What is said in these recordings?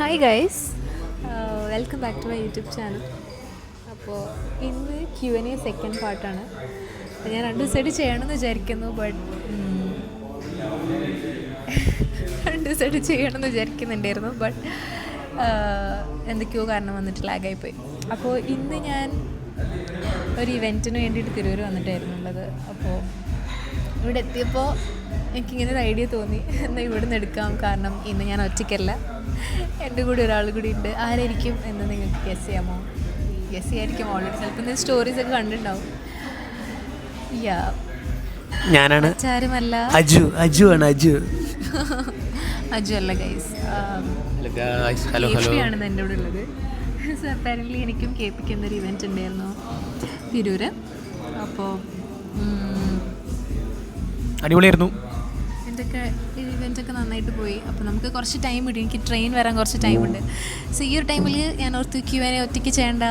Hi guys welcome back to my YouTube channel അപ്പോൾ ഇന്ന് Q N A second പാർട്ടാണ് ഞാൻ രണ്ട് സൈഡ് ചെയ്യണമെന്ന് വിചാരിക്കുന്നു ബട്ട് രണ്ട് സൈഡ് ചെയ്യണമെന്ന് വിചാരിക്കുന്നുണ്ടായിരുന്നു ബട്ട് എന്തൊക്കെയോ കാരണം വന്നിട്ട് ലാഗായിപ്പോയി അപ്പോൾ ഇന്ന് ഞാൻ ഒരു ഇവന്റിന് വേണ്ടിയിട്ട് തിരൂർ വന്നിട്ടായിരുന്നു ഉള്ളത്. അപ്പോൾ ഇവിടെ എത്തിയപ്പോൾ എനിക്കിങ്ങനെ ഒരു ഐഡിയ തോന്നി. എന്നാൽ ഇവിടെ നിന്ന് എടുക്കാം. കാരണം ഇന്ന് ഞാൻ ഒറ്റയ്ക്കല്ല. എന്റെ കൂടെ ഒരാൾ കൂടി ഉണ്ട്. ആരായിരിക്കും എന്ന് നിങ്ങൾക്ക് ഗസ് ചെയ്യാമോ? ഗസ് ചെയ്യായിരിക്കും ഓൾറെഡി ചിലപ്പോൾ നിങ്ങൾ സ്റ്റോറീസ് ഒക്കെ കണ്ടിട്ടുണ്ടാവും. യാ ഞാനാണ്. ആരുമല്ല അജു. അജു ആണ് അജു. അജു അല്ല ഗൈസ് ഹലോ ഹലോ ആണ് എന്റെ കൂടെ ഉള്ളത്. സോ അപ്പാരന്റ്ലി എനിക്കും കേൾപ്പിക്കുന്ന ഒരു എന്നൊരു ഇവന്റ് ഉണ്ടായിരുന്നു. തിരൂര്. അപ്പോൾ അടിപൊളിയായിരുന്നു. ഇതൊക്കെ ഇവന്റ് ഒക്കെ നന്നായിട്ട് പോയി. അപ്പോൾ നമുക്ക് കുറച്ച് ടൈം ഇടും. എനിക്ക് ട്രെയിൻ വരാൻ കുറച്ച് ടൈമുണ്ട് സോ ഈ ഒരു ടൈമിൽ ഞാൻ ഓർത്ത് ക്യൂ എനെ ഒറ്റയ്ക്ക് ചെയ്യേണ്ട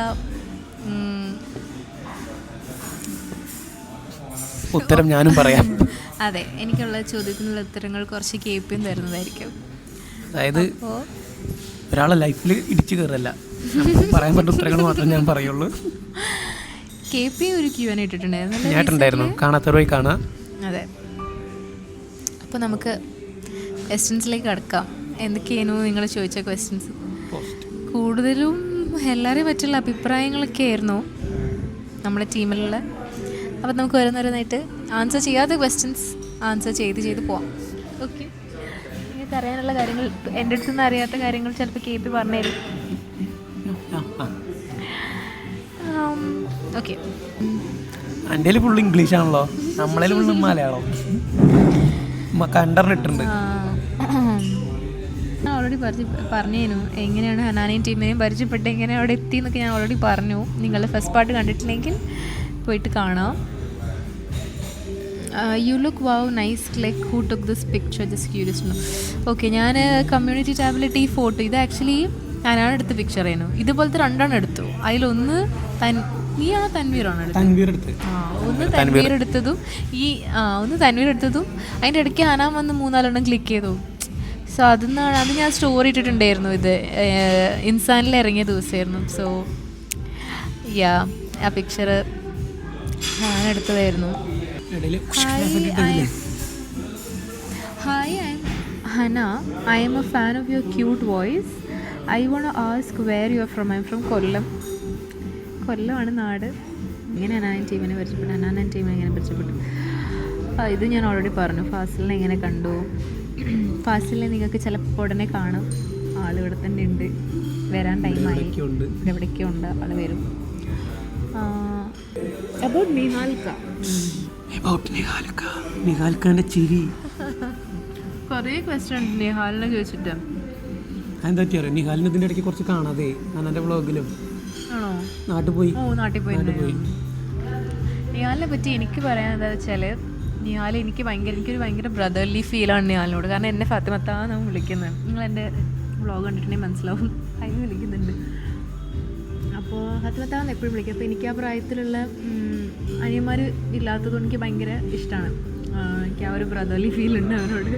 ഉത്തരം ഞാനും പറയാം. അതെ എനിക്കുള്ള ചോദ്യത്തിനുള്ള ഉത്തരങ്ങൾ കുറച്ച് കേപ്പിയും തരുന്നതായിരിക്കും. അതായത് ഒരാളെ ലൈഫിൽ ഇടിച്ചു കയറല്ല. പറയാൻ പറ്റുന്ന ഉത്തരങ്ങൾ മാത്രമേ ഞാൻ പറയുള്ളൂ. കെ പി ഒരു ക്യൂ ഇട്ടിട്ടുണ്ടായിരുന്നു ഞാൻ കാണാത്തവരായി കാണാം. അതെ. അപ്പോൾ നമുക്ക് ക്വസ്റ്റ്യൻസിലേക്ക് കടക്കാം. എന്തൊക്കെയാണ് നിങ്ങൾ ചോദിച്ച ക്വസ്റ്റ്യൻസ് കൂടുതലും എല്ലാവരെയും പറ്റുള്ള അഭിപ്രായങ്ങളൊക്കെ ആയിരുന്നു നമ്മുടെ ടീമിലുള്ള. അപ്പോൾ നമുക്ക് ഓരോന്നോരോന്നായിട്ട് ആൻസർ ചെയ്യാത്ത ക്വസ്റ്റ്യൻസ് ആൻസർ ചെയ്ത് ചെയ്ത് പോവാം. ഓക്കെ നിങ്ങൾക്ക് അറിയാനുള്ള കാര്യങ്ങൾ എന്റെ അടുത്ത് നിന്ന് അറിയാത്ത കാര്യങ്ങൾ ചിലപ്പോൾ കെ പി പറഞ്ഞുതരും ഓക്കെ എന്റെ ഫുൾ ഇംഗ്ലീഷ് ആണല്ലോ. നമ്മളതിൽ ഫുള്ള് മലയാളം. കണ്ടറിഞ്ഞിട്ടുണ്ട്. ഞാൻ ഓൾറെഡി പരിചയ പറഞ്ഞേനു എങ്ങനെയാണ് ഹനാനയും ടീമിനെയും പരിചയപ്പെട്ട് എങ്ങനെ അവിടെ എത്തി എന്നൊക്കെ ഞാൻ ഓൾറെഡി പറഞ്ഞു. നിങ്ങളുടെ ഫസ്റ്റ് പാർട്ട് കണ്ടിട്ടില്ലെങ്കിൽ പോയിട്ട് കാണാം. You look wow nice like who took this picture just curious okay ഞാൻ കമ്മ്യൂണിറ്റി ടാബിലിട്ട് ഈ ഫോട്ടോ ഇത് ആക്ച്വലി ഞാനാണ് എടുത്ത പിക്ചർ ആയിരുന്നു. ഇതുപോലത്തെ രണ്ടെണ്ണം എടുത്തു. അതിലൊന്ന് തൻ നീയാണോ തൻവീറാണോ തൻവീർ എടുത്ത് ഒന്ന് തൻവീർ എടുത്തതും ഈ ആ ഒന്ന് തൻവീർ എടുത്തതും അതിന്റെ ഇടയ്ക്ക് ഹനാൻ വന്ന് മൂന്നാലെണ്ണം ക്ലിക്ക് ചെയ്തു. സോ അത് അത് ഞാൻ സ്റ്റോറി ഇട്ടിട്ടുണ്ടായിരുന്നു ഇത് ഇൻസാനിൽ ഇറങ്ങിയ ദിവസമായിരുന്നു. സോ യാ ആ പിക്ചർ ഞാൻ എടുത്തതായിരുന്നു. Hi I am Hana I am a fan of your cute voice I want ask where you are from I am from Kollam കൊല്ലമാണ് നാട്. ഇങ്ങനെ അനാൻ ടീമിനെ പരിചയപ്പെട്ടു അനാനൻ ടീമിനെ ഇങ്ങനെ പരിചയപ്പെട്ടു. ഇത് ഞാൻ ഓൾറെഡി പറഞ്ഞു. ഫാസിലിനെ എങ്ങനെ കണ്ടു. ഫാസിലിനെ നിങ്ങൾക്ക് ചിലപ്പോൾ ഉടനെ കാണും. ആൾ ഇവിടെ തന്നെ ഉണ്ട്. വരാൻ ടൈമായി എവിടേക്കോ ഉണ്ട് ആൾ വരും. അബൌട്ട് നിഹാൽക്ക. About നിഹാൽക്ക. നിഹാൽക്കാന്റെ ചിരി. കുറേ ക്വസ്റ്റ്യൻ ഉണ്ട് നിഹാലിനെ ചോദിച്ചിട്ട്. എന്താ നിഹാലിന് ഇതിന്റെ ഇടയ്ക്ക് കുറച്ച് കാണാതെ. ഞാൻ എന്റെ വ്ളോഗിലും നാട്ടിൽ പോയി ഓ നാട്ടിൽ പോയി നിഹാലിനെ പറ്റി എനിക്ക് പറയാൻ എന്താ വെച്ചാൽ നിഹാൽ എനിക്ക് ഭയങ്കര എനിക്കൊരു ഭയങ്കര ബ്രദർലി ഫീൽ ആണ് നിഹാലിനോട്. കാരണം എന്നെ ഫാത്തിമത്താന്നാണ് വിളിക്കുന്നത്. നിങ്ങൾ എന്റെ വ്ളോഗ് കണ്ടിട്ടുണ്ടെങ്കിൽ മനസ്സിലാവും. അതിന് വിളിക്കുന്നുണ്ട്. അപ്പോൾ ഫാത്തിമത്താന്ന് എപ്പോഴും വിളിക്കും. അപ്പോൾ എനിക്ക് ആ പ്രായത്തിലുള്ള അനിയന്മാർ ഇല്ലാത്തത് എനിക്ക് ഭയങ്കര ഇഷ്ടമാണ് എനിക്ക് ആ ഒരു ബ്രദർലി ഫീൽ ഉണ്ട് അവരോട്.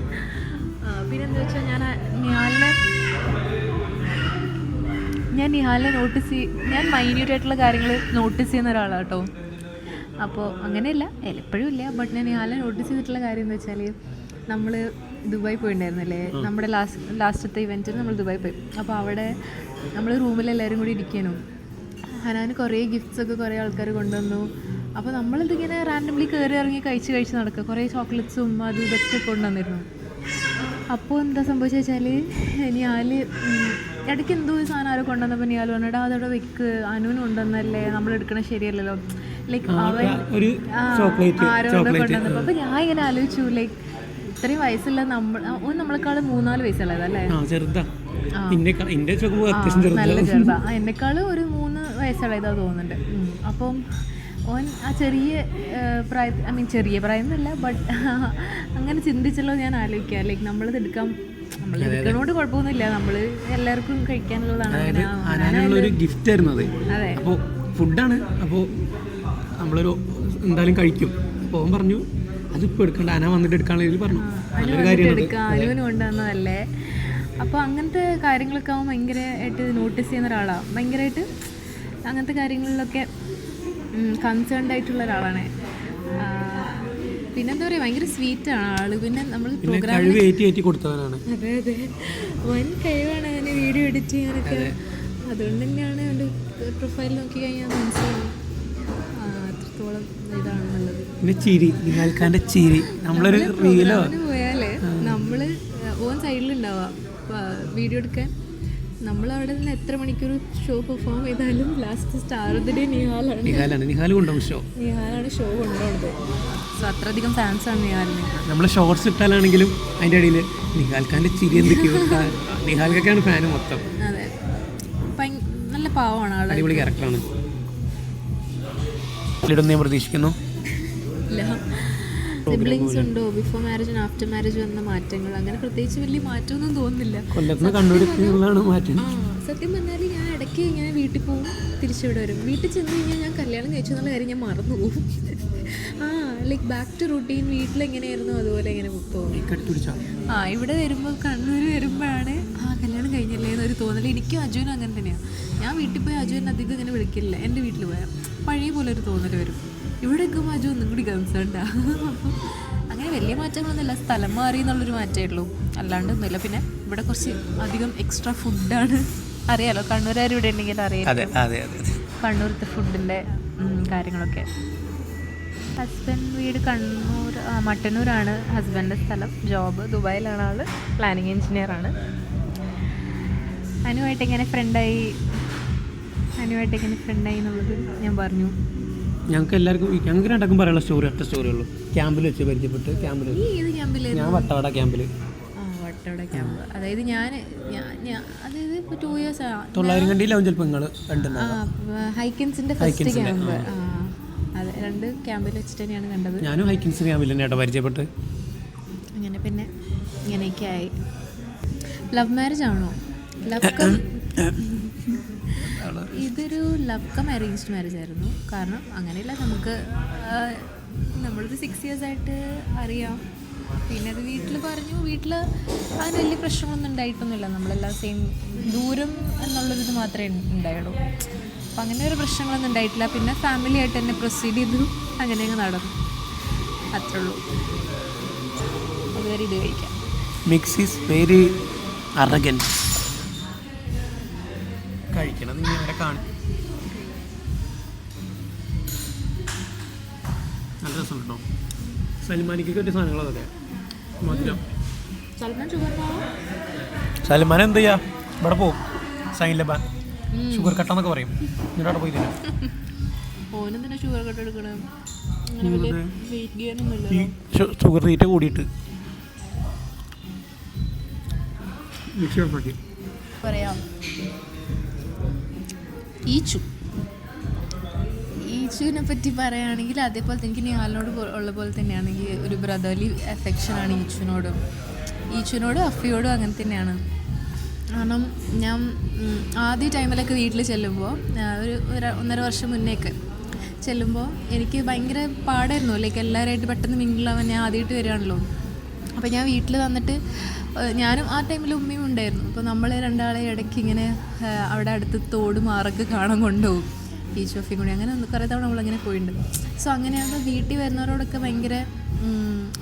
പിന്നെന്താ വെച്ചാൽ ഞാൻ ആ നിഹാലിനെ ഞാൻ നിഹാലിനെ നോട്ടീസ് ചെയ്യും ഞാൻ മൈന്യൂട്ട് ആയിട്ടുള്ള കാര്യങ്ങൾ നോട്ടീസ് ചെയ്യുന്ന ഒരാളാണ് കേട്ടോ അപ്പോൾ അങ്ങനെയല്ല എപ്പോഴും ഇല്ല ബട്ട് ഞാൻ നിഹാലിനെ നോട്ടീസ് ചെയ്തിട്ടുള്ള കാര്യം എന്ന് വെച്ചാൽ നമ്മൾ ദുബായി പോയിട്ടുണ്ടായിരുന്നല്ലേ നമ്മുടെ ലാസ്റ്റ് ലാസ്റ്റത്തെ ഇവന്റിന് നമ്മൾ ദുബായി പോയി. അപ്പോൾ അവിടെ നമ്മൾ റൂമിൽ എല്ലാവരും കൂടി ഇരിക്കാനും. ഹനാന് കുറേ ഗിഫ്റ്റ്സ് ഒക്കെ കുറേ ആൾക്കാർ കൊണ്ടുവന്നു. അപ്പോൾ നമ്മളിതിങ്ങനെ റാൻഡംലി കയറി ഇറങ്ങി കഴിച്ച് കഴിച്ച് നടക്കുക. കുറേ ചോക്ലേറ്റ്സും അതും ഇതൊക്കെ കൊണ്ടുവന്നിരുന്നു. അപ്പോൾ എന്താ സംഭവിച്ചു വെച്ചാൽ നിയാൽ ഇടയ്ക്ക് എന്തോ ഒരു സാധനം ആരോ കൊണ്ടുവന്നപ്പോൾ നിയാൽ പറഞ്ഞിട്ട് അതവിടെ വെക്ക്. അനുവിന് ഉണ്ടെന്നല്ലേ നമ്മൾ എടുക്കണ ശരിയല്ലല്ലോ. ലൈക്ക് അവൻ ആരോ കൊണ്ട് കൊണ്ടുവന്നപ്പോൾ അപ്പം ഞാൻ ഇങ്ങനെ ആലോചിച്ചു ലൈക്ക് ഇത്രയും വയസ്സുള്ള നമ്മൾ നമ്മളെക്കാൾ മൂന്നാൽ വയസ്സുള്ളത് അല്ലേ? ആ ചെറുതാ. ഇന്റെ ക- ഇന്റെ ചോക്കുമ്പോൾ നല്ല ചെറുതാ. എന്നെക്കാളും ഒരു മൂന്ന് വയസ്സുള്ളതാ തോന്നുന്നുണ്ട്. അപ്പം ഓൻ ആ ചെറിയ പ്രായ ഐ മീൻ ചെറിയ പ്രായം എന്നല്ല ബട്ട് അങ്ങനെ ചിന്തിച്ചല്ലോ ഞാൻ ആലോചിക്കുക ലൈക്ക് നമ്മളിത് എടുക്കാം എടുക്കണോണ്ട് കുഴപ്പമൊന്നുമില്ല. നമ്മൾ എല്ലാവർക്കും കഴിക്കാനുള്ളതാണ്. അനാനുള്ള ഒരു ഗിഫ്റ്റ് അപ്പോൾ ഫുഡാണ് അപ്പോൾ നമ്മളൊരു എന്തായാലും കഴിക്കും. അപ്പോൾ പറഞ്ഞു അതിപ്പോൾ എടുക്കണ്ട. അന വന്നിട്ട് എടുക്കാനുള്ള പറഞ്ഞു. നല്ലൊരു കാര്യമാണ് അപ്പോൾ അങ്ങനത്തെ കാര്യങ്ങളൊക്കെ അവൻ ഭയങ്കരമായിട്ട് നോട്ടീസ് ചെയ്യുന്ന ഒരാളാണ് ഭയങ്കരമായിട്ട് അങ്ങനത്തെ കാര്യങ്ങളിലൊക്കെ കൺസേൺഡ് ആയിട്ടുള്ള ഒരാളാണ്. പിന്നെന്താ പറയുക ഭയങ്കര ആണ്. ആൾ. പിന്നെ നമ്മൾ പ്രോഗ്രാം കൊടുത്തവനാണ്. അതെ അതെ. വൻ കഴിവാണ് അവന് വീഡിയോ എഡിറ്റ് ചെയ്യാനൊക്കെ. അതുകൊണ്ട് തന്നെയാണ് അവന്റെ പ്രൊഫൈൽ നോക്കി കഴിഞ്ഞാൽ മനസ്സിലാവും. അത്രത്തോളം ഇതാണെന്നുള്ളത് പിന്നെ ചിരി നിങ്ങൾക്കാന്റെ ചിരി. നമ്മളൊരു റീലോ പോയാൽ നമ്മൾ ഓൻ സൈഡിലുണ്ടാവുക വീഡിയോ എടുക്കാൻ. നമ്മൾ അവിടെ നിന്ന് എത്ര മണിക്കൂർ ഷോ പെർഫോം ചെയ്താലും last star of the day നിഹാലാണ്. നിഹാലാണ്. നിഹാൽ കൊണ്ടുപോകും ഷോ നിഹാലാണ് ഷോ കൊണ്ടുപോകുന്നത്. സോ അത്രയധികം ആണ് നിഹാലിന് നമ്മൾ ഷോർട്സ് ഇട്ടാലാണെങ്കിലും അതിന്റെ ഇടയിൽ നിഹാൽക്കാന്റെ ചിരി എന്തൊക്കെയോ ആ, നിഹാൽക്കൊക്കെയാണ് ഫാന് മൊത്തം. അതെ. നല്ല പാവമാണ് ആൾ. അടിപൊളി ക്യാരക്ടറാണ് ഇടുന്ന ഞാൻ പ്രതീക്ഷിക്കുന്നു. സിബ്ലിങ്സ് ഉണ്ടോ. ബിഫോർ മാരേജ് ആഫ്റ്റർ മാരേജ് വന്ന മാറ്റങ്ങൾ. അങ്ങനെ പ്രത്യേകിച്ച് വലിയ മാറ്റമൊന്നും തോന്നുന്നില്ല. കൊല്ലത്തുനിന്ന് കണ്ണൂരിക്കുള്ളതാണ് മാറ്റം. സത്യം പറഞ്ഞാൽ ഞാൻ ഇടയ്ക്ക് ഇങ്ങനെ വീട്ടിൽ പോകും തിരിച്ചിവിടെ വരും. വീട്ടിൽ ചെന്ന് കഴിഞ്ഞാൽ ഞാൻ കല്യാണം കഴിച്ചു എന്നുള്ള കാര്യം ഞാൻ മറന്നു പോകും. ആ ലൈക്ക് ബാക്ക് ടു റുട്ടീൻ വീട്ടിലെങ്ങനെയായിരുന്നു? അതുപോലെ ഇങ്ങനെ പോകും ആ ഇവിടെ വരുമ്പോൾ കണ്ണൂർ വരുമ്പോഴാണ് ആ കല്യാണം കഴിഞ്ഞല്ലേ എന്നൊരു തോന്നൽ എനിക്കും അജുവിനും അങ്ങനെ തന്നെയാണ് ഞാൻ വീട്ടിൽ പോയി അജുവിനെ അധികം ഇങ്ങനെ വിളിക്കില്ല. എന്റെ വീട്ടിൽ പോയാൽ പഴയ പോലെ ഒരു തോന്നൽ വരും. ഇവിടെ നിൽക്കുമ്പോൾ അജു ഒന്നും കൂടി കൺസേൺഡാ അപ്പം അങ്ങനെ വലിയ മാറ്റങ്ങളൊന്നുമില്ല. സ്ഥലം മാറി എന്നുള്ളൊരു മാറ്റമേ ഉള്ളൂ. അല്ലാണ്ട് ഒന്നുമില്ല. പിന്നെ ഇവിടെ കുറച്ച് അധികം എക്സ്ട്രാ ഫുഡാണ് അറിയാലോ കണ്ണൂർ ഇവിടെ ഉണ്ടെങ്കിൽ അറിയാം അതെ അതെ അതെ അതെ. കണ്ണൂരത്തെ ഫുഡിന്റെ കാര്യങ്ങളൊക്കെ. ഹസ്ബൻഡ് വീട് കണ്ണൂർ ആ, മട്ടന്നൂരാണ് ഹസ്ബൻഡിന്റെ സ്ഥലം. ജോബ് ദുബായിലാണ് ആൾ പ്ലാനിങ് എഞ്ചിനീയറാണ് അനുവായിട്ട് എങ്ങനെ ഫ്രണ്ടായി അനുവായിട്ട് എങ്ങനെ ഫ്രണ്ടായി എന്നുള്ളത് ഞാൻ പറഞ്ഞു. ഞങ്ങൾക്ക് എല്ലാവർക്കും ഞങ്ങൾക്ക് രണ്ടാക്കും പറയാനുള്ള സ്റ്റോറി ഒറ്റ സ്റ്റോറി ഉള്ളൂ. ക്യാമ്പിൽ വെച്ച് പരിചയപ്പെട്ട് ക്യാമ്പിൽ ഈ ഏത് ഞാൻ വട്ടവട ക്യാമ്പിൽ വട്ടവട ക്യാമ്പ്. അതായത് ഞാൻ അതായത് ഇപ്പോൾ ടു ഇയേഴ്സ് തൊള്ളായിരം കണ്ടിയിലാവും ചിലപ്പോൾ നിങ്ങൾ ഹൈക്കിൻസിന്റെ ഫസ്റ്റ് ക്യാമ്പ്. അതെ രണ്ട് ക്യാമ്പിൽ വെച്ചിട്ട് തന്നെയാണ് കണ്ടത്. ഞാനും ഹൈക്കിൻസ് ക്യാമ്പിൽ തന്നെ പരിചയപ്പെട്ട്. അങ്ങനെ പിന്നെ ഇങ്ങനെയൊക്കെ ആയി. ലവ് മാരേജ് ആണോ? ലവ് കം ഇതൊരു ലവ് കം അറേഞ്ച്ഡ് മാരേജ് ആയിരുന്നു. കാരണം അങ്ങനെയല്ല നമുക്ക് നമ്മളിത് സിക്സ് ഇയേഴ്സ് ആയിട്ട് അറിയാം. പിന്നെ അത് വീട്ടിൽ പറഞ്ഞു വീട്ടിൽ അതിന് വലിയ പ്രശ്നങ്ങളൊന്നും ഉണ്ടായിട്ടൊന്നുമില്ല. നമ്മളെല്ലാം സെയിം ദൂരം എന്നുള്ളൊരിത് മാത്രമേ ഉണ്ടായുള്ളൂ. അപ്പം അങ്ങനെ ഒരു പ്രശ്നങ്ങളൊന്നും ഉണ്ടായിട്ടില്ല. പിന്നെ ഫാമിലി ആയിട്ട് തന്നെ പ്രൊസീഡ് ചെയ്തു. അങ്ങനെ അങ്ങ് നടന്നു. അത്രേ ഉള്ളൂ. അതുവരെ ഇത് കഴിക്കാം. മിക്സ് ഈസ് വെരി അറഗൻ കഴിക്കണം. നിങ്ങൾ ഇവിടെ കാണും നല്ല രസമുണ്ടോ? സൽമാനിക്കൊക്കെ സാധനങ്ങളതൊക്കെ സൽമാൻ എന്ത് ചെയ്യാ? ഇവിടെ പോകും സൈൻ ലബാൻ. ഷുഗർ കട്ടെന്നൊക്കെ പറയും. എന്നിട്ട് അവിടെ പോയി തരാം ഷുഗർ കട്ട് എടുക്കണം? അങ്ങനെ വെയിറ്റ് ഗെയിൻ ഈ ഷുഗർ തീറ്റ കൂടിയിട്ട്. പറയാം. ഈച്ചു. ഈച്ചുവിനെ പറ്റി പറയുകയാണെങ്കിൽ അതേപോലെ തന്നെ എനിക്ക് നിഹാലിനോട് ഉള്ള പോലെ തന്നെയാണെങ്കിൽ ഒരു ബ്രദർലി അഫെക്ഷനാണ് ഈച്ചുവിനോടും. ഈച്ചുവിനോടും അഫിയോടും അങ്ങനെ തന്നെയാണ്. കാരണം ഞാൻ ആദ്യ ടൈമിലൊക്കെ വീട്ടിൽ ചെല്ലുമ്പോൾ ഒരു ഒരു- ഒന്നര വർഷം മുന്നേക്ക് ചെല്ലുമ്പോൾ എനിക്ക് ഭയങ്കര പാടായിരുന്നു. ലൈക്ക് എല്ലാവരുമായിട്ട് പെട്ടെന്ന് മിങ്കിളാവാൻ ഞാൻ ആദ്യമായിട്ട് വരികയാണല്ലോ. അപ്പോൾ ഞാൻ വീട്ടിൽ വന്നിട്ട് ഞാനും ആ ടൈമിൽ ഉമ്മയും ഉണ്ടായിരുന്നു. അപ്പോൾ നമ്മൾ രണ്ടാളെ ഇടയ്ക്ക് ഇങ്ങനെ അവിടെ അടുത്ത് തോട് മാറൊക്കെ കാണാൻ കൊണ്ടുപോകും. ഈ ഷോഫി കൂടി അങ്ങനെ കുറേ തവണ നമ്മളങ്ങനെ പോയിട്ടുണ്ട്. സോ അങ്ങനെയാകുമ്പോൾ വീട്ടിൽ വരുന്നവരോടൊക്കെ ഭയങ്കര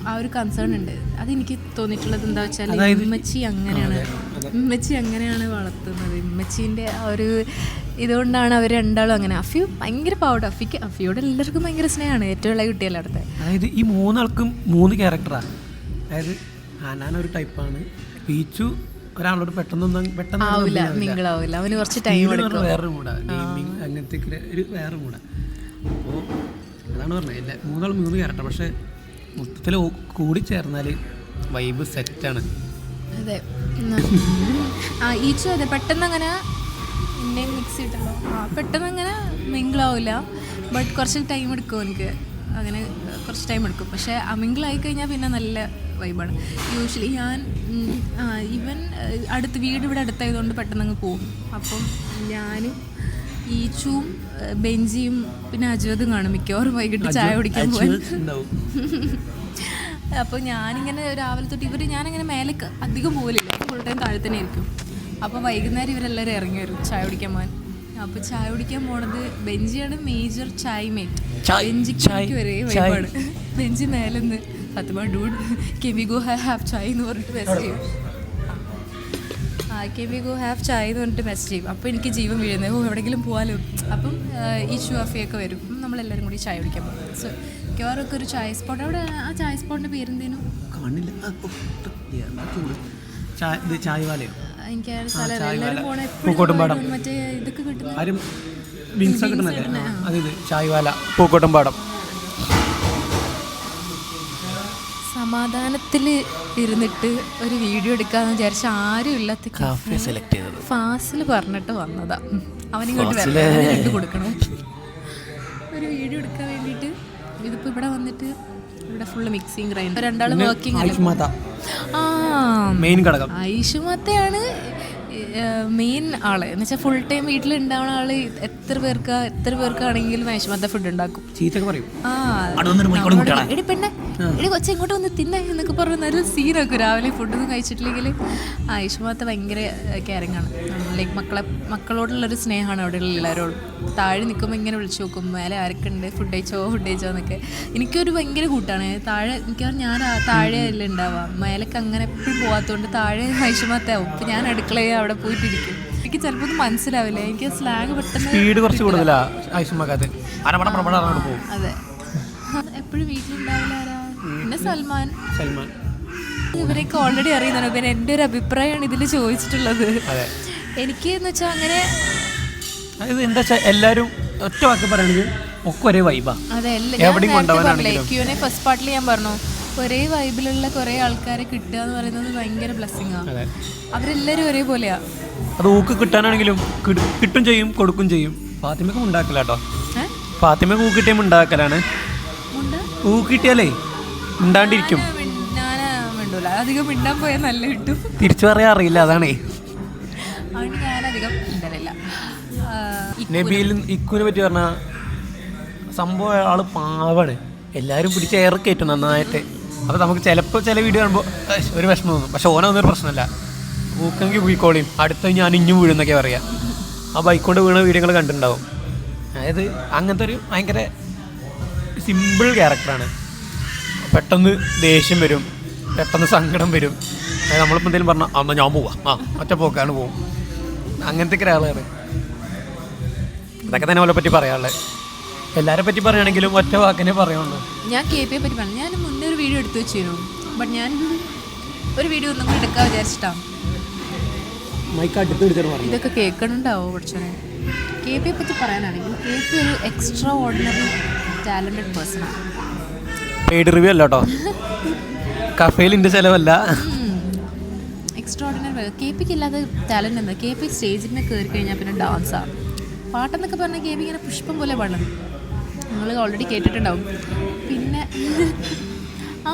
ആ ഒരു കൺസേൺ ഉണ്ട്. അതെനിക്ക് തോന്നിയിട്ടുള്ളത് എന്താ വെച്ചാൽ ഉമ്മച്ചി അങ്ങനെയാണ്. ഉമ്മച്ചി അങ്ങനെയാണ് വളർത്തുന്നത്. ഉമ്മച്ചീന്റെ ആ ഒരു ഇതുകൊണ്ടാണ് അവർ രണ്ടാളും അങ്ങനെ. അഫി ഭയങ്കര പാവട്ടോ അഫിക്ക് അഫിയോട് എല്ലാവർക്കും ഭയങ്കര സ്നേഹമാണ് ഏറ്റവും ഉള്ള കുട്ടിയല്ലേ അവിടുത്തെ അതായത് ഈ മൂന്നാൾക്കും മൂന്ന് ക്യാരക്ടറാണ് അതായത് ഹനാൻ ഒരു ടൈപ്പാണ് പീച്ചു ഒരാളോട് പെട്ടെന്നൊന്നും പെട്ടെന്ന് ആവില്ല മിങ്കിളാവില്ല. അവന് കുറച്ച് ടൈം വേറൊരു മൂടാ ഗെയിമിങ് അങ്ങനത്തെ ഒരു വേറെ മൂടാ അപ്പോൾ അതാണ് പറഞ്ഞത്. എല്ലാ മൂന്നാൾ മൂന്ന് ക്യാരക്ടർ പക്ഷേ മൊത്തത്തിൽ കൂടി ചേർന്നാൽ വൈബ് സെറ്റാണ് അതെ. ആ ഈച്ചു അതെ പെട്ടെന്ന് അങ്ങനെ ഇന്ത്യൻ മിക്സ് ചെയ്തിട്ടുണ്ടോ? ആ പെട്ടെന്ന് അങ്ങനെ മിങ്കിളാവില്ല ബട്ട് കുറച്ച് ടൈം എടുക്കും എനിക്ക്. അങ്ങനെ കുറച്ച് ടൈം എടുക്കും. പക്ഷേ അമിങ്കിളായി കഴിഞ്ഞാൽ പിന്നെ നല്ല വൈബാണ് യൂഷ്വലി ഞാൻ ഈവൻ അടുത്ത് വീട് ഇവിടെ അടുത്തായതുകൊണ്ട് പെട്ടെന്ന് അങ്ങ് പോകും. അപ്പം ഞാനും ഈച്ചുവും ഏഹ്, ബെഞ്ചിയും പിന്നെ അജുവതും കാണും. മിക്കവാറും വൈകിട്ട് ചായ കുടിക്കാൻ പോയി ഉണ്ടാവും. അപ്പോൾ ഞാനിങ്ങനെ രാവിലെ തൊട്ട് ഇവർ ഞാനിങ്ങനെ മേലെ അധികം പോകലില്ല ഫുൾ ടൈം താഴെ തന്നെ ആയിരിക്കും അപ്പോൾ വൈകുന്നേരം ഇവരെല്ലാവരും ഇറങ്ങി വരും ചായ കുടിക്കാൻ പോകാൻ അപ്പോൾ ചായ കുടിക്കാൻ പോണത് ബെഞ്ചിയാണ് മേജർ ചായ് മേറ്റ് ബെഞ്ചിക്ക് ചായ്. വൈബാണ് ബെഞ്ചി മേലെന്ന് Fathima dude k we go have chai എന്ന് പറഞ്ഞിട്ട് മെസ്സേജ് ചെയ്യും. ആ കെ വി ഗോ ഹാവ് ചായ എന്ന് പറഞ്ഞിട്ട് മെസ്സേജ് ചെയ്യും. അപ്പോൾ എനിക്ക് ജീവൻ വീഴുന്നത് ഓ എവിടെയെങ്കിലും പോകാലോ അപ്പം ഈ ഷുവാഫിയൊക്കെ വരും. നമ്മളെല്ലാവരും കൂടി ചായ കുടിക്കാൻ പോകും. സോ മിക്കവാറൊക്കെ ഒരു ചായ സ്പോട്ട് അവിടെ ആ ചായ സ്പോട്ടിന്റെ പേരെന്തേനും? എനിക്ക് പൂക്കോട്ടുംപാടം. മറ്റേ ഇതൊക്കെ ചായവാല പൂക്കോട്ടുംപാടം. സമാധാനത്തിൽ ഇരുന്നിട്ട് ഒരു വീഡിയോ എടുക്കാന്ന് വിചാരിച്ച ആരും ഇല്ലാത്ത കാഫെ സെലക്ട് ചെയ്തത്. ഫാസിൽ പറഞ്ഞിട്ട് വന്നതാ. അവനിങ്ങോട്ട് ഫാസിൽ. വരണം കൊടുക്കണം. ഒരു വീഡിയോ എടുക്കാൻ വേണ്ടിയിട്ട് ഇതിപ്പോൾ ഇവിടെ വന്നിട്ട് ഇവിടെ ഫുള്ള് മിക്സിങ് ഗ്രൈൻഡർ രണ്ടാളും വർക്കിംഗ് ആയിഷ്മാത ആ. മെയിൻ ഘടകം. ഐഷുമത്തയാണ് മെയിൻ ആളെ. എന്ന് വെച്ചാൽ ഫുൾ ടൈം വീട്ടിലുണ്ടാവുന്ന ആൾ എത്ര പേർക്ക് എത്ര പേർക്കാണെങ്കിലും ഐഷുമത്ത ഫുഡ് ഉണ്ടാക്കും. ആ. എടി പെണ്ണെ എടി കൊച്ചു ഇങ്ങോട്ട് വന്ന് തിന്നെ എന്നൊക്കെ പറഞ്ഞ് നല്ല സീനൊക്കെ രാവിലെ ഫുഡൊന്നും കഴിച്ചിട്ടില്ലെങ്കിൽ. ആയുഷ്മാത്ത ഭയങ്കര കെയറിങ് ആണ്. ലൈക്ക് മക്കളെ മക്കളോടുള്ളൊരു സ്നേഹമാണ് അവിടെ ഉള്ള എല്ലാവരോടും താഴെ നിൽക്കുമ്പോൾ ഇങ്ങനെ വിളിച്ചു നോക്കും മേലെ ആരൊക്കെ ഉണ്ട് ഫുഡ് കഴിച്ചോ? ഫുഡ് കഴിച്ചോ? എന്നൊക്കെ. എനിക്കൊരു ഭയങ്കര കൂട്ടാണ്. താഴെ എനിക്ക് ഞാൻ ആ താഴെ അല്ലേ ഉണ്ടാവാം മേലേക്ക് അങ്ങനെ എപ്പോഴും പോകാത്തതുകൊണ്ട് താഴെ ആയുഷ്മാത്താവും അപ്പം ഞാൻ അടുക്കളയിൽ അവിടെ പോയിട്ടിരിക്കും. എനിക്ക് ചിലപ്പോൾ ഒന്നും മനസ്സിലാവില്ല. എനിക്ക് സ്ലാങ് പെട്ടെന്ന് സ്പീഡ് കുറച്ച് കൂടുതലാ. പോകും. അതെ. എപ്പോഴും വീട്ടിലുണ്ടാവില്ല ആരാ? പിന്നെ സൽമാൻ. സൽമാൻ. ഇവരെയൊക്കെ ഓൾറെഡി അറിയുന്നതാണ് പിന്നെ എന്റെ ഒരു അഭിപ്രായമാണ് ഇതിൽ ചോദിച്ചിട്ടുള്ളത്. എനിക്ക് എന്ന് വെച്ചാൽ അങ്ങനെ അതായത് എന്താ വെച്ചാൽ എല്ലാവരും ഒറ്റ വാക്ക് പറയുകയാണെങ്കിൽ ഒക്കെ ഒരേ വൈബാ അതെ അല്ല. എവിടെയും കൊണ്ടുപോകാനാണെങ്കിലും. ക്യൂനെ ഫസ്റ്റ് പാർട്ടിൽ ഞാൻ പറഞ്ഞു ഒരേ വൈബിലുള്ള കുറേ ആൾക്കാരെ കിട്ടുക എന്ന് പറയുന്നത് ഭയങ്കര ബ്ലെസ്സിങ് ആണ് അവരെല്ലാരും അവരെല്ലാവരും ഒരേപോലെയാ അത് ഊക്ക് കിട്ടാനാണെങ്കിലും കിട്- കിട്ടും ചെയ്യും കൊടുക്കും ചെയ്യും. ഫാത്തിമക്ക് ഉണ്ടാക്കല കേട്ടോ? ഫാത്തിമക്ക് ഊക്ക് കിട്ടിയ ഉണ്ടാക്കലാണ് ഉണ്ട്? ഊക്ക് കിട്ടിയാലേ ഉണ്ടാണ്ടിരിക്കും അധികം മിണ്ടാൻ പോയാൽ നല്ല കിട്ടും. തിരിച്ചു പറയാൻ അറിയില്ല അതാണേ. അതുകൊണ്ട് അധികം മിണ്ടലില്ല. നബിയിൽ ഇക്കുവിനെ പറ്റി പറഞ്ഞ സംഭവം ആൾ പാവാണ്. എല്ലാവരും പിടിച്ച് ഏറെ കയറ്റും നന്നായിട്ട്. അപ്പോൾ നമുക്ക് ചിലപ്പോൾ ചില വീഡിയോ കാണുമ്പോൾ ഒരു വിഷമം തോന്നും. പക്ഷെ ഓനൊന്നൊരു പ്രശ്നമല്ല. ഊക്കെങ്കിൽ പൂക്കോളിയും അടുത്ത ഞാൻ ഇഞ്ഞു വീഴുന്നൊക്കെ പറയാം. ആ ബൈക്ക് കൊണ്ട് വീണ വീഡിയോകൾ കണ്ടിട്ടുണ്ടാവും. അതായത് അങ്ങനത്തെ ഒരു ഭയങ്കര സിമ്പിൾ ക്യാരക്ടറാണ് പെട്ടെന്ന് ദേഷ്യം വരും. പെട്ടെന്ന് സങ്കടം വരും. നമ്മളിപ്പോൾ എന്തെങ്കിലും പറഞ്ഞാൽ അന്ന് ഞാൻ പോവാം. ആ ഒറ്റ പോക്കാണ് പോവും. അങ്ങനത്തെ ഒക്കെ ഒരാളാണ്. ഇതൊക്കെ തന്നെ അവളെ പറ്റി പറയാനുള്ളത് എല്ലാരെ പറ്റി പറയുകയാണെങ്കിലും ഒറ്റ വാക്കിനെ പറയുള്ളൂ. ഞാൻ കെ പിയെ പറ്റി പറഞ്ഞു. ഞാൻ മുന്നേ ഒരു വീഡിയോ എടുത്തു വെച്ചിരുന്നു. ബട്ട് ഞാൻ ഒരു വീഡിയോ ഒന്നും കൂടി എടുക്കാൻ വിചാരിച്ചിട്ടാണ് മൈക്ക് അടുത്ത് പിടിച്ചിട്ട് പറഞ്ഞു. ഇതൊക്കെ കേൾക്കണുണ്ടാവോ കുറച്ചു കെ പിയെ പറ്റി പറയാനാണെങ്കിൽ കെ പി ഒരു എക്സ്ട്രാ ഓർഡിനറി ടാലന്റഡ് പേഴ്സൺ ആണ്. പെയ്ഡ് റിവ്യൂ അല്ല കേട്ടോ കഫേയിൽ എന്റെ ചിലവല്ല. എക്സ്ട്രാ ഓർഡിനറി കെ പിക്ക് ഇല്ലാത്ത ടാലന്റ് എന്താ? കെ പി സ്റ്റേജിൽ കയറി കഴിഞ്ഞാൽ പിന്നെ ഡാൻസാണ് പാട്ടെന്നൊക്കെ പറഞ്ഞാൽ കെ പി ഇങ്ങനെ പുഷ്പം പോലെ പാടും നിങ്ങൾ ഓൾറെഡി കേട്ടിട്ടുണ്ടാവും. പിന്നെ ആ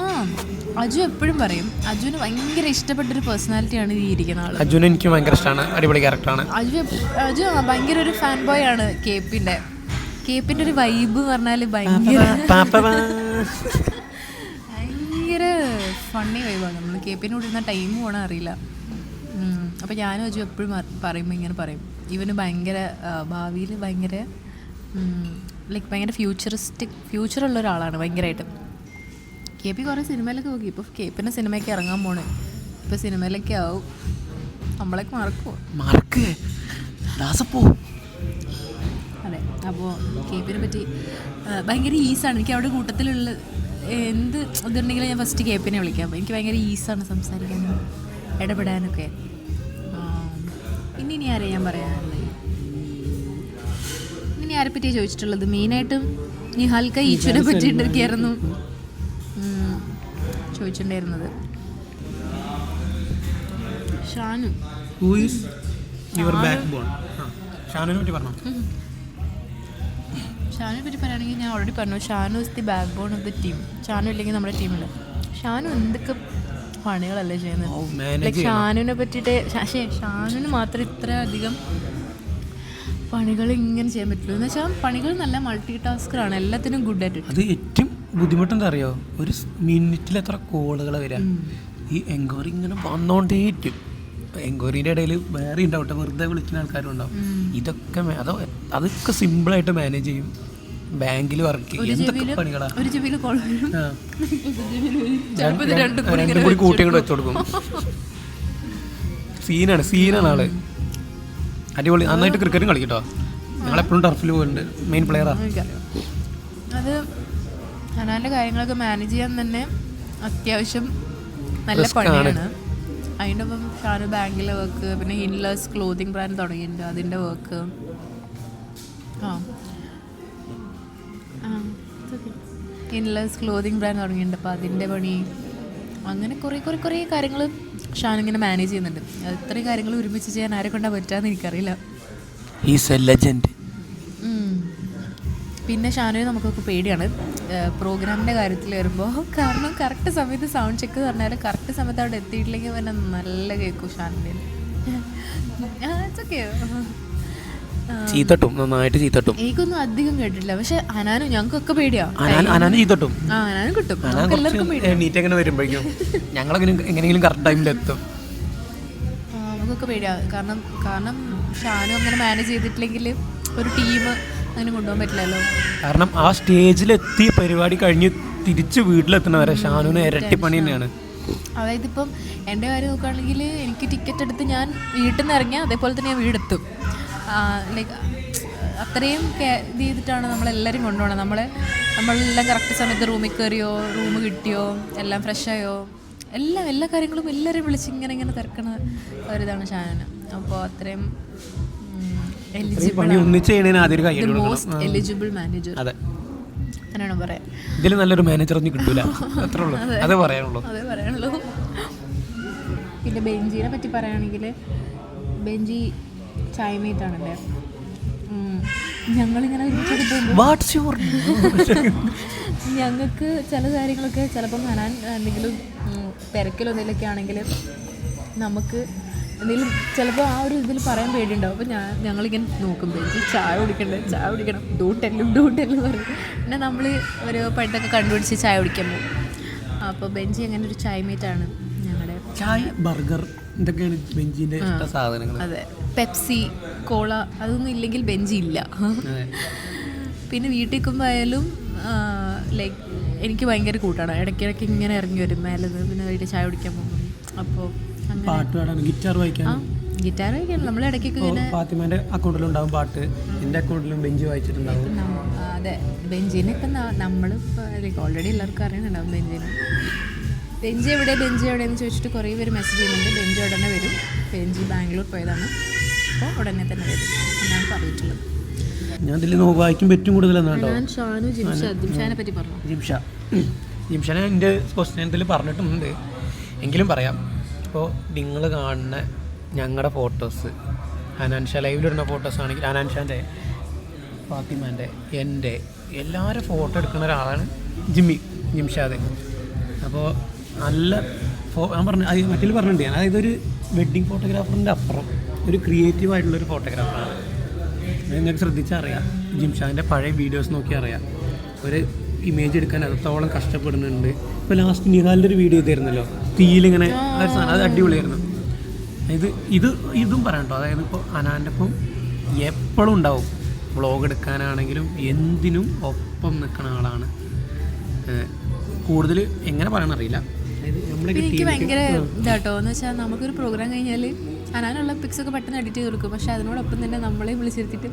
അജു എപ്പോഴും പറയും അജുവിന് ഭയങ്കര ഇഷ്ടപ്പെട്ടൊരു പേഴ്സണാലിറ്റിയാണ് ഈ ഇരിക്കുന്ന ആൾ അജുനെ എനിക്ക് ഭയങ്കര ഇഷ്ടമാണ് അടിപൊളി ക്യാരക്ടറാണ് അജു അജു ഭയങ്കര ഒരു ഫാൻ ബോയ് ആണ് കേപ്പിന്റെ കേപ്പിന്റെ ഒരു വൈബ് എന്ന് പറഞ്ഞാൽ ഭയങ്കര ഭയങ്കര ഫണ്ണി വൈബാണ് നമ്മൾ കേപ്പിനോട് ഇരുന്ന ടൈം പോകണം അറിയില്ല. അപ്പോൾ ഞാനും അജു എപ്പോഴും പറയുമ്പോൾ ഇങ്ങനെ പറയും. ഇവന് ഭയങ്കര ഭാവിയിൽ ഭയങ്കര ലൈക്ക് ഭയങ്കര ഫ്യൂച്ചറിസ്റ്റിക് ഫ്യൂച്ചറുള്ള ഒരാളാണ് ഭയങ്കരമായിട്ട് കെ പി കുറേ സിനിമയിലൊക്കെ നോക്കി. ഇപ്പോൾ കെ പിന്നെ സിനിമയൊക്കെ ഇറങ്ങാൻ പോണ്. ഇപ്പോൾ സിനിമയിലൊക്കെ ആവും. നമ്മളൊക്കെ മറക്കുമോ മറക്ക്. ദാസപ്പോ അതെ. അപ്പോൾ കെ പിനെ പറ്റി ഭയങ്കര ഈസാണ്. എനിക്ക് അവിടെ കൂട്ടത്തിലുള്ള എന്ത് ഇതുണ്ടെങ്കിലും ഞാൻ ഫസ്റ്റ് കെ പിനെ വിളിക്കാം. എനിക്ക് ഭയങ്കര ഈസാണ് സംസാരിക്കാനും ഇടപെടാനൊക്കെ. ഇനി ഇനി ആരെയും ഞാൻ പറയാനുള്ളത്? ഇനി ആരെ പറ്റിയാണ് ചോദിച്ചിട്ടുള്ളത്? മെയിനായിട്ടും നിഹാൽക്ക ഈച്ചുവിനെ പറ്റിയിട്ടൊക്കെയായിരുന്നു ചോദിച്ചിട്ടുണ്ടായിരുന്നത്. ഷാനു. ഷാനുവിനെ പറ്റി പറയുകയാണെങ്കിൽ ഞാൻ ഓൾറെഡി പറഞ്ഞു Shanu is the backbone of the team Shanu ഇല്ലെങ്കിൽ നമ്മുടെ ടീമില്ല ഷാനു എന്തൊക്കെ പണികളല്ലേ ചെയ്യുന്നത്? ലൈക്ക് ഷാനുവിനെ പറ്റിയിട്ട് പക്ഷേ ഷാനുവിന് മാത്രം ഇത്ര അധികം പണികൾ ഇങ്ങനെ ചെയ്യാൻ പറ്റുള്ളൂ. എന്ന് വെച്ചാൽ പണികൾ നല്ല മൾട്ടി ആണ്. എല്ലാത്തിനും ഗുഡ് ആയിട്ട് അത് ഏറ്റവും ബുദ്ധിമുട്ടെന്താ അറിയോ? ഒരു മിനിറ്റിൽ എത്ര കോളുകൾ വരാം. ഈ എൻക്വയറി ഇങ്ങനെ വന്നോണ്ടേ ഇരിക്കും. എൻക്വയറിന്റെ ഇടയിൽ വേറെ ഉണ്ടാവട്ടെ. വെറുതെ വിളിക്കുന്ന ആൾക്കാരും ഉണ്ടാവും ഇതൊക്കെ അതോ അതൊക്കെ സിമ്പിളായിട്ട് മാനേജ് ചെയ്യും. ബാങ്കിൽ വർക്ക് ചെയ്യും. എന്തൊക്കെ പണികളാ? ഒരു ചെവിയിൽ കോൾ വരും. ആ. ചിലപ്പോൾ ഇത് രണ്ടും കൂടി വെച്ചു കൊടുക്കും സീനാണ്. സീനാണ് ആൾ. അടിപൊളി. നന്നായിട്ട് ക്രിക്കറ്റും കളിക്കട്ടോ. ഞങ്ങളെപ്പോഴും ടർഫിൽ പോകുന്നുണ്ട് മെയിൻ പ്ലെയറാ അത് ഹനാന്റെ കാര്യങ്ങളൊക്കെ മാനേജ് ചെയ്യാൻ തന്നെ അത്യാവശ്യം നല്ല. പണിയാണ്. അതിന്റെ ഒപ്പം ഷാനു ബാങ്കിലെ വർക്ക് പിന്നെ ഹിൻലേഴ്സ് ക്ലോത്തിങ് ബ്രാൻഡ് തുടങ്ങിയിട്ടുണ്ട്. അതിന്റെ വർക്ക് ആ. ഇൻലേഴ്സ് ക്ലോത്തിങ് ബ്രാൻഡ് തുടങ്ങിയിട്ടുണ്ട്. അപ്പോൾ അതിന്റെ പണി. അങ്ങനെ കുറേ കുറേ കുറേ കാര്യങ്ങൾ ഷാൻ ഇങ്ങനെ മാനേജ് ചെയ്യുന്നുണ്ട്. ഇത്രയും കാര്യങ്ങൾ ഒരുമിച്ച് ചെയ്യാൻ ആരെ കൊണ്ടാ പറ്റാന്ന് എനിക്കറിയില്ല. പിന്നെ ഷാനുവിനെ നമുക്കൊക്കെ പേടിയാണ്. പ്രോഗ്രാമിന്റെ കാര്യത്തിൽ വരുമ്പോൾ കാരണം കറക്റ്റ് സമയത്ത് സൗണ്ട് ചെക്ക് പറഞ്ഞാൽ കറക്റ്റ് സമയത്ത് അവിടെ എത്തിയിട്ടില്ലെങ്കിൽ പിന്നെ നല്ല കേൾക്കും ഷാനുവിന്റെ ഓക്കെ ചീത്തട്ടും നന്നായിട്ട് ചീത്തട്ടും. എനിക്കൊന്നും അധികം കേട്ടിട്ടില്ല. പക്ഷെ അനാനും ഞങ്ങൾക്കൊക്കെ പേടിയാ. അനാൻ ചീത്തട്ടും. അനാനും കിട്ടും. എണീറ്റ് എങ്ങനെ വരുമ്പോഴേക്കും ഞങ്ങളങ്ങനെ എങ്ങനെയെങ്കിലും കറക്റ്റ് ടൈമിൽ എത്തും. നമുക്കൊക്കെ പേടിയാ. കാരണം കാരണം ഷാനു അങ്ങനെ മാനേജ് ചെയ്തിട്ടില്ലെങ്കിൽ ഒരു ടീം അങ്ങനെ കൊണ്ടുപോകാൻ പറ്റില്ലല്ലോ. കാരണം ആ സ്റ്റേജിലെത്തി പരിപാടി കഴിഞ്ഞ് തിരിച്ച് വീട്ടിലെത്തുന്നവരെ ഷാനുവിന് ഇരട്ടിപ്പണി തന്നെയാണ്. അതായത് ഇപ്പം എന്റെ കാര്യം നോക്കുകയാണെങ്കിൽ എനിക്ക് ടിക്കറ്റ് എടുത്ത് ഞാൻ വീട്ടിൽ നിന്ന് ഇറങ്ങിയാൽ അതേപോലെ തന്നെ ഞാൻ വീടെത്തും. ലൈക്ക് അത്രയും ഇത് ചെയ്തിട്ടാണ് നമ്മളെല്ലാവരും കൊണ്ടുപോകണം നമ്മളെ നമ്മളെല്ലാം കറക്റ്റ് സമയത്ത് റൂമിൽ കയറിയോ റൂം കിട്ടിയോ എല്ലാം ഫ്രഷായോ എല്ലാം എല്ലാ കാര്യങ്ങളും എല്ലാവരും വിളിച്ച് ഇങ്ങനെ ഇങ്ങനെ തിരക്കണ ഒരിതാണ് ഷാന. അപ്പോൾ അത്രയും എലിജിബിൾ മാനേജർ അതെ. അങ്ങനെയാണ് പറയാം. ഇതിൽ നല്ലൊരു മാനേജർ ഒന്നും കിട്ടൂല. അത്രേ ഉള്ളൂ. അതേ. പറയാനുള്ളൂ. അതേ പറയാനുള്ളൂ. പിന്നെ ബെഞ്ചിനെ പറ്റി പറയുകയാണെങ്കിൽ ബെഞ്ചി എന്റെ ഞങ്ങളിങ്ങനെ ഞങ്ങൾക്ക് ചില കാര്യങ്ങളൊക്കെ ചിലപ്പം ഹനാൻ എന്തെങ്കിലും തിരക്കിലോ എന്തെങ്കിലുമൊക്കെ ആണെങ്കിൽ നമുക്ക് എന്തെങ്കിലും ചിലപ്പോൾ ആ ഒരു ഇതിൽ പറയാൻ പേടിയുണ്ടാവും. അപ്പോൾ ഞാൻ ഞങ്ങളിങ്ങനെ നോക്കും ബെഞ്ചി ചായ കുടിക്കണ്ടേ? ചായ കുടിക്കണം. ഡൂട്ടെല്ലും ഡൂട്ടെല്ലും പറയും പിന്നെ നമ്മൾ ഒരു പണ്ടൊക്കെ കണ്ടുപിടിച്ച് ചായ കുടിക്കാൻ പോകും അപ്പോൾ ബെഞ്ചി അങ്ങനെ ഒരു ചായ മീറ്റാണ് ഞങ്ങളുടെ ചായ ബർഗർ. ഇതൊക്കെയാണ് ബെഞ്ചിന്റെ ഇഷ്ട സാധനങ്ങൾ അതെ. പെപ്സി കോള അതൊന്നും ഇല്ലെങ്കിൽ ബെഞ്ചി ഇല്ല. പിന്നെ വീട്ടിൽ നിൽക്കുമ്പോൾ ആയാലും ലൈക്ക് എനിക്ക് ഭയങ്കര കൂട്ടാണ്. ഇടയ്ക്കിടയ്ക്ക് ഇങ്ങനെ ഇറങ്ങി വരും. മേലെ പിന്നെ വീട്ടിൽ ചായ കുടിക്കാൻ പോകും. അപ്പോൾ പാട്ട് പാടാൻ ഗിറ്റാർ വായിക്കാൻ ഗിറ്റാർ വായിക്കാൻ നമ്മൾ ഇടയ്ക്കൊക്കെ ഇങ്ങനെ ഫാത്തിമാന്റെ അക്കൗണ്ടിലുണ്ടാവും പാട്ട്. എന്റെ അക്കൗണ്ടിലും ബെഞ്ച് വായിച്ചിട്ടുണ്ടാവും. അതെ. ബെഞ്ചിനെ ഇപ്പം നമ്മൾ ഓൾറെഡി എല്ലാവർക്കും അറിയുന്നുണ്ടാവും ബെഞ്ചിനെ. ബെഞ്ച് എവിടെ ബെഞ്ച് എവിടെയെന്ന് ചോദിച്ചിട്ട് കുറേ പേര് മെസ്സേജ് ചെയ്യുന്നുണ്ട്. ബെഞ്ച് ഉടനെ വരും. ബെഞ്ച് ബാംഗ്ലൂർ പോയതാണ്. അപ്പോൾ ഉടനെ തന്നെ വരും. എന്നാണ് പറഞ്ഞിട്ടുള്ളത്. ഞാൻ ഇതിൽ വായിക്കും പറ്റും കൂടുതലെന്നാണ് ഞാൻ ഷാനു ജിംഷ ജിംഷാനെ പറ്റി പറഞ്ഞു. ജിംഷ. ജിംഷനെ എന്റെ ക്വസ്റ്റ്യനത്തിൽ പറഞ്ഞിട്ടുണ്ട്. എങ്കിലും പറയാം. ഇപ്പോൾ നിങ്ങൾ കാണുന്ന ഞങ്ങളുടെ ഫോട്ടോസ് അനാൻഷ ലൈവിലിടുന്ന ഫോട്ടോസ് ആണെങ്കിൽ അനാൻഷാന്റെ ഫാത്തിമാന്റെ എന്റെ എല്ലാവരും ഫോട്ടോ എടുക്കുന്ന ഒരാളാണ് ജിമ്മി ജിംഷാദ്. അപ്പോൾ നല്ല ഫോ ഞാൻ പറഞ്ഞു അത് മറ്റേ പറഞ്ഞിട്ടുണ്ട് ഞാൻ. അതായത് ഒരു വെഡ്ഡിങ് ഫോട്ടോഗ്രാഫറിന്റെ അപ്പുറം ഒരു ക്രിയേറ്റീവ് ആയിട്ടുള്ളൊരു ഫോട്ടോഗ്രാഫറാണ് നിങ്ങൾക്ക് ശ്രദ്ധിച്ചാൽ അറിയാം. ജിംഷാദിന്റെ പഴയ വീഡിയോസ് നോക്കി അറിയാം. ഒരു ഇമേജ് എടുക്കാൻ അത്രത്തോളം കഷ്ടപ്പെടുന്നുണ്ട്. ഇപ്പോൾ ലാസ്റ്റ് നിഹാലിന്റെ ഒരു വീഡിയോ ചെയ്തിരുന്നല്ലോ തീയിലിങ്ങനെ ഒരു സാധനം അത് അടിപൊളിയായിരുന്നു. ഇത് ഇത് ഇതും പറയാം കേട്ടോ. അതായത് ഇപ്പോൾ അനാന്റെ ഒപ്പം എപ്പോഴും ഉണ്ടാവും. വ്ളോഗ് എടുക്കാനാണെങ്കിലും എന്തിനും ഒപ്പം നിൽക്കുന്ന ആളാണ്. കൂടുതൽ എങ്ങനെ പറയണം എനിക്ക് ഭയങ്കര ഇതാട്ടോ. എന്ന് വെച്ചാൽ നമുക്കൊരു പ്രോഗ്രാം കഴിഞ്ഞാൽ അനാനുള്ള പിക്സ് ഒക്കെ പെട്ടെന്ന് എഡിറ്റ് ചെയ്ത് കൊടുക്കും. പക്ഷെ അതിനോടൊപ്പം തന്നെ നമ്മളെ വിളിച്ചിരുത്തിയിട്ട്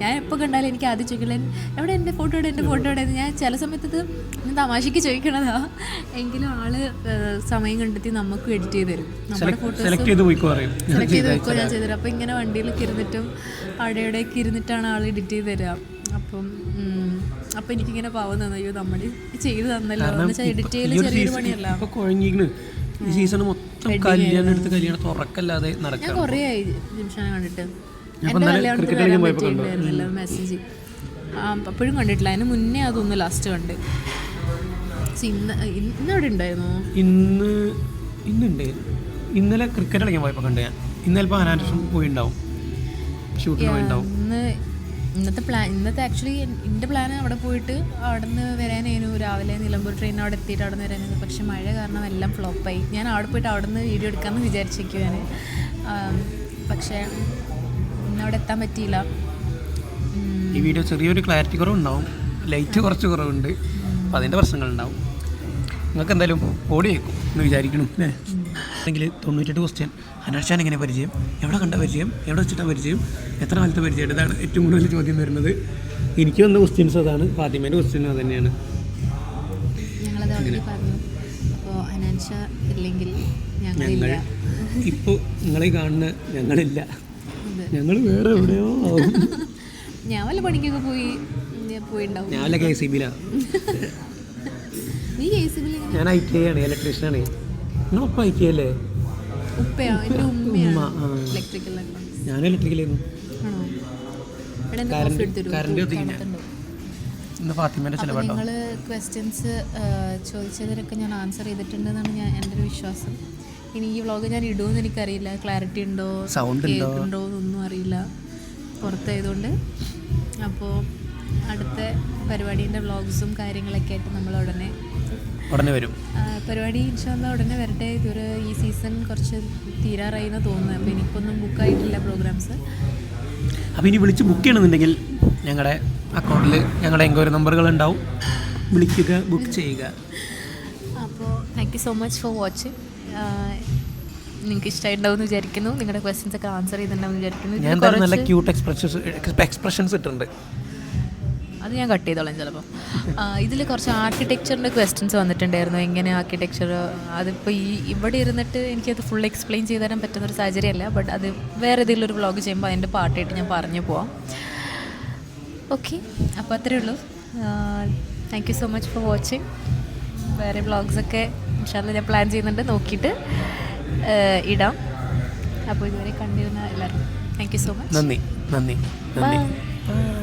ഞാൻ എപ്പോൾ കണ്ടാലും എനിക്ക് ആദ്യം ചോദിക്കില്ല എവിടെ എന്റെ ഫോട്ടോ എവിടെ? എന്റെ ഫോട്ടോ എവിടെ? ഞാൻ ചില സമയത്ത് ഞാൻ തമാശയ്ക്ക് ചോദിക്കണതാ. എങ്കിലും ആൾ സമയം കണ്ടെത്തി നമുക്ക് എഡിറ്റ് ചെയ്ത് തരും. നമ്മുടെ ഫോട്ടോ സെലക്ട് ചെയ്ത് പോയിക്കോ ഞാൻ ചെയ്തു ചെയ്തുതരാം അപ്പോൾ ഇങ്ങനെ വണ്ടിയിലൊക്കെ ഇരുന്നിട്ടും അവിടെ ഇവിടെയൊക്കെ ഇരുന്നിട്ടാണ് ആൾ എഡിറ്റ് ചെയ്ത് തരിക അപ്പം അപ്പൊ എനിക്കിങ്ങനെ പാവം തോന്നുന്നു അയ്യോ നമ്മൾ ചെയ്തു തന്നല്ലോ. എന്ന് വെച്ചാൽ എഡിറ്റ് ചെയ്യൽ ചെറിയൊരു പണിയല്ല. സീസൺ മൊത്തം കല്യാണം എടുത്ത് കല്യാണം തുറക്കല്ലാതെ നടക്കാൻ ഞാൻ കുറേ ആയി ജിംഷാനെ കണ്ടിട്ട്. എന്റെ കല്യാണത്തിന് വരാൻ പറ്റിയിട്ടുണ്ടായിരുന്നല്ലോ മെസ്സേജ് അപ്പോഴും കണ്ടിട്ടില്ല. അതിന് മുന്നേ അതൊന്ന് ലാസ്റ്റ് കണ്ട്. ഇന്ന് ഇന്ന് അവിടെ ഉണ്ടായിരുന്നു? ഇന്ന് ഇന്നുണ്ട് ഇന്നലെ ക്രിക്കറ്റ് കളിക്കാൻ പോയപ്പോൾ കണ്ടു ഞാൻ. ഇന്നലെ ഇപ്പോൾ അനാൻഷൻ പോയിണ്ടാവും. ഷൂട്ടിന് പോയിണ്ടാവും. ഇന്ന് ഇന്നത്തെ പ്ലാൻ ഇന്നത്തെ ആക്ച്വലി എന്റെ പ്ലാൻ അവിടെ പോയിട്ട് അവിടെ നിന്ന് വരാനായിരുന്നു. രാവിലെ നിലമ്പൂർ ട്രെയിൻ അവിടെ എത്തിയിട്ട് അവിടെ നിന്ന് വരാനായിരുന്നു. പക്ഷേ മഴ കാരണം എല്ലാം ഫ്ലോപ്പായി ഞാൻ അവിടെ പോയിട്ട് അവിടെ നിന്ന് വീഡിയോ എടുക്കാമെന്ന് വിചാരിച്ചിരിക്കും ഞാൻ ആം, പക്ഷേ ഇന്നവിടെ എത്താൻ പറ്റിയില്ല. ഈ വീഡിയോ ചെറിയൊരു ക്ലാരിറ്റി കുറവുണ്ടാവും. ലൈറ്റ് കുറച്ച് കുറവുണ്ട്. അപ്പം അതിന്റെ പ്രശ്നങ്ങളുണ്ടാവും. നിങ്ങൾക്ക് എന്തായാലും ഓടി വയ്ക്കും എന്ന് വിചാരിക്കണം അല്ലേ? അല്ലെങ്കിൽ തൊണ്ണൂറ്റെട്ട് ക്വസ്റ്റ്യൻ അനാർഷാൻ എങ്ങനെ പരിചയം? എവിടെ കണ്ട പരിചയം? എവിടെ വെച്ചിട്ടാണ് പരിചയം? എത്ര കാലത്തെ പരിചയമായിട്ട്? ഇതാണ് ഏറ്റവും കൂടുതൽ ചോദ്യം വരുന്നത്. എനിക്ക് വന്ന ക്വസ്റ്റ്യൻസ് അതാണ്. ഫാത്തിമേന്റെ ക്വസ്റ്റ്യൻ അത് തന്നെയാണ്. ഞങ്ങൾ ഇപ്പോൾ നിങ്ങളെ കാണുന്ന ഞങ്ങളില്ല. ഞങ്ങൾ വേറെ എവിടെയോ ഞാൻ വല്ല പണിക്കൊക്കെ പോയി പോയിണ്ടാവും. ഞാൻ വല്ല കെ സി ബിയിലാണ് നീ കേസിൽ ഞാൻ ഐ ടി ആണ് ഇലക്ട്രീഷ്യനാണ് നിങ്ങളൊപ്പം ഐ ടി അല്ലേ? ഉമ്മ, ഞാൻ ഇലക്ട്രിക്കലായിരുന്നു നിങ്ങൾ ക്വസ്റ്റ്യൻസ് ചോദിച്ചതിനൊക്കെ ഞാൻ ആൻസർ ചെയ്തിട്ടുണ്ടെന്നാണ് ഞാൻ എന്റെ ഒരു വിശ്വാസം. ഇനി ഈ വ്ളോഗ് ഞാൻ ഇടുമെന്ന് എനിക്കറിയില്ല. ക്ലാരിറ്റി ഉണ്ടോ? സൗണ്ട് ഉണ്ടോ? എന്നൊന്നും അറിയില്ല. പുറത്തായതുകൊണ്ട്. അപ്പോൾ അടുത്ത പരിപാടീന്റെ വ്ളോഗ്സും കാര്യങ്ങളൊക്കെ ആയിട്ട് നമ്മൾ ഉടനെ ഉടനെ വരും. പരിപാടി ഇൻഷാല്ല ഉടനെ വരട്ടെ. ഇതൊരു ഈ സീസൺ കുറച്ച് തീരാറായി എന്ന് തോന്നുന്നു. അപ്പോൾ എനിക്കൊന്നും ബുക്കായിട്ടില്ല പ്രോഗ്രാംസ് അപ്പോൾ ഇനി വിളിച്ച് ബുക്ക് ചെയ്യണമെന്നുണ്ടെങ്കിൽ ഞങ്ങളുടെ അക്കൗണ്ടിൽ ഞങ്ങളുടെ എൻക്വയറി നമ്പറുകൾ ഉണ്ടാവും. വിളിക്കുക ബുക്ക് ചെയ്യുക. അപ്പോൾ thank you so much for watching നിങ്ങൾക്ക് ഇഷ്ടമായിട്ടുണ്ടാവും എന്ന് വിചാരിക്കുന്നു. നിങ്ങളുടെ ക്വസ്റ്റ്യൻസ് ഒക്കെ ആൻസർ ചെയ്തിട്ടുണ്ടാവും വിചാരിക്കുന്നു. ഞാൻ നല്ല ക്യൂട്ട് എക്സ്പ്രഷൻസ് എക്സ്പ്രഷൻസ് ഇട്ടിട്ടുണ്ട്. അത് ഞാൻ കട്ട് ചെയ്തോളാം ചിലപ്പോൾ ഇതിൽ കുറച്ച് ആർക്കിടെക്ചറിന്റെ ക്വസ്റ്റൻസ് വന്നിട്ടുണ്ടായിരുന്നു. എങ്ങനെ ആർക്കിടെക്ചർ അതിപ്പോൾ ഈ ഇവിടെ ഇരുന്നിട്ട് എനിക്കത് ഫുൾ എക്സ്പ്ലെയിൻ ചെയ്തു തരാൻ പറ്റുന്ന ഒരു സാഹചര്യമല്ല ബട്ട് അത് വേറെ ഏതെങ്കിലും ഒരു വ്ളോഗ് ചെയ്യുമ്പോൾ അതിന്റെ പാർട്ടായിട്ട് ഞാൻ പറഞ്ഞു പോവാം. ഓക്കെ അപ്പോൾ അത്രയേ ഉള്ളൂ. Thank you so much for watching വേറെ വ്ളോഗ്സൊക്കെ ഇൻഷാല്ല ഞാൻ പ്ലാൻ ചെയ്യുന്നുണ്ട്. നോക്കിയിട്ട് ഇടാം. അപ്പോൾ ഇതുവരെ കണ്ടിരുന്ന എല്ലാവർക്കും താങ്ക് യു സോ മച്ച് നന്ദി നന്ദി നന്ദി. Bye. Bye.